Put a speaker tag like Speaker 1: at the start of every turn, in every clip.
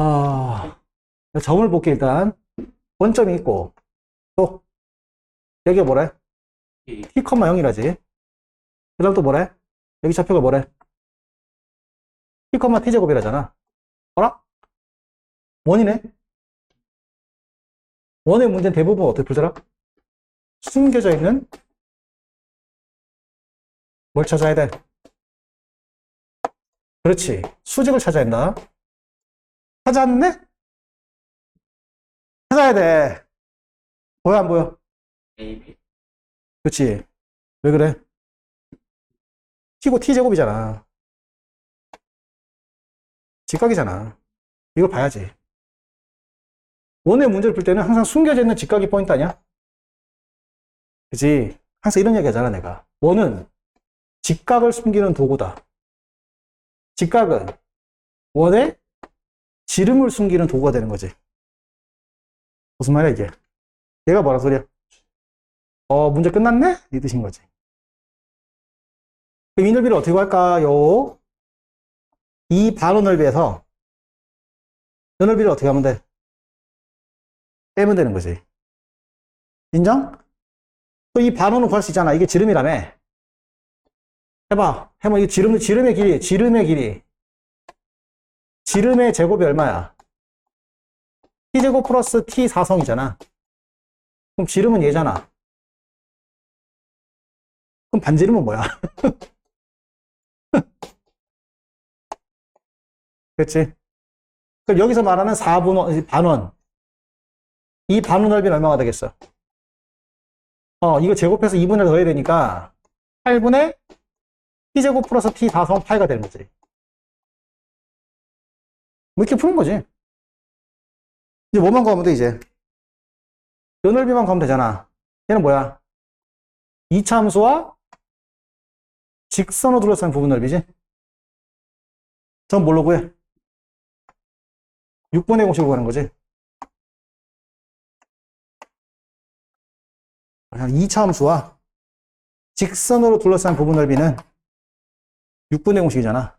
Speaker 1: 아, 점을 볼게, 일단. 원점이 있고, 또, 여기가 뭐래?
Speaker 2: T.
Speaker 1: t, 0이라지. 그 다음 또 뭐래? 여기 좌표가 뭐래? t, t제곱이라잖아. 어라? 원이네? 원의 문제는 대부분 어떻게 풀더라? 숨겨져 있는 뭘 찾아야 돼? 그렇지. 수직을 찾아야 한다. 찾았네? 찾아야 돼. 보여, 안 보여? 그렇지. 왜 그래? t고 t제곱이잖아. 직각이잖아. 이걸 봐야지. 원의 문제를 풀 때는 항상 숨겨져 있는 직각이 포인트 아니야? 그지? 항상 이런 얘기 하잖아, 내가. 원은 직각을 숨기는 도구다. 직각은 원의 지름을 숨기는 도구가 되는 거지. 무슨 말이야, 이게? 얘가 뭐라 소리야? 어, 문제 끝났네? 이 뜻인 거지. 이 넓이를 어떻게 할까요? 이 반원 넓이에서 이 넓이를 어떻게 하면 돼? 빼면 되는 거지. 인정? 또 이 반원은 구할 수 있잖아. 이게 지름이라며. 해봐. 해봐. 이 지름, 지름의 길이, 지름의 길이. 지름의 제곱이 얼마야? t제곱 플러스 t 4성이잖아. 그럼 지름은 얘잖아. 그럼 반지름은 뭐야? 그렇지? 그럼 여기서 말하는 4분, 반원. 이 반원 넓이는 얼마가 되겠어? 어, 이거 제곱해서 2분을 더해야 되니까 8분의 t제곱 플러스 t 4성 파이가 되는 거지. 뭐 이렇게 푸는 거지. 이제 뭐만 구하면 돼, 이제? 요 넓이만 구하면 되잖아. 얘는 뭐야? 이차함수와 직선으로 둘러싼 부분 넓이지? 전 뭘로 구해? 6분의 공식으로 구하는 거지? 그냥 2차 함수와 직선으로 둘러싼 부분 넓이는 6분의 공식이잖아.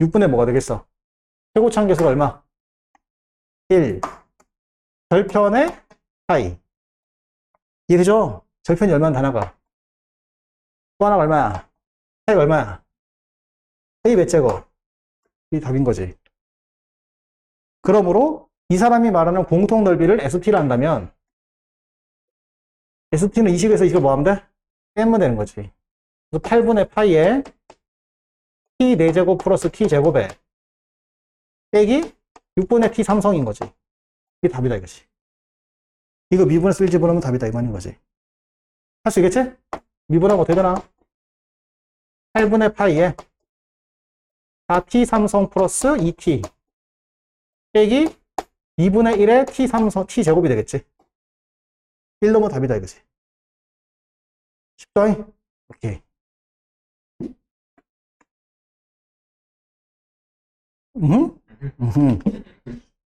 Speaker 1: 6분의 뭐가 되겠어? 최고차항 계수가 얼마? 1. 절편의 파이. 이해되죠? 절편이 얼마나 다 나가? 또 하나가 얼마야? 파이가 얼마야? 파이 몇 제곱? 이 답인 거지. 그러므로 이 사람이 말하는 공통 넓이를 ST를 한다면 ST는 이 식에서 이걸 뭐 하면 돼? 빼면 되는 거지. 그래서 8분의 파이에 T 4제곱 플러스 T 제곱에 빼기 6분의 T 3성인 거지. 이게 답이다 이거지. 이거 미분에 쓸 집어넣으면 답이다 이 말인 거지. 할 수 있겠지? 미분하면 어떻게 되나? 8분의 파이에 4T 3성 플러스 2T 빼기 2분의 1의 T 3성 T 제곱이 되겠지. 1 넣으면 답이다 이거지. 쉽죠? 오케이. 음? 음. Uhum.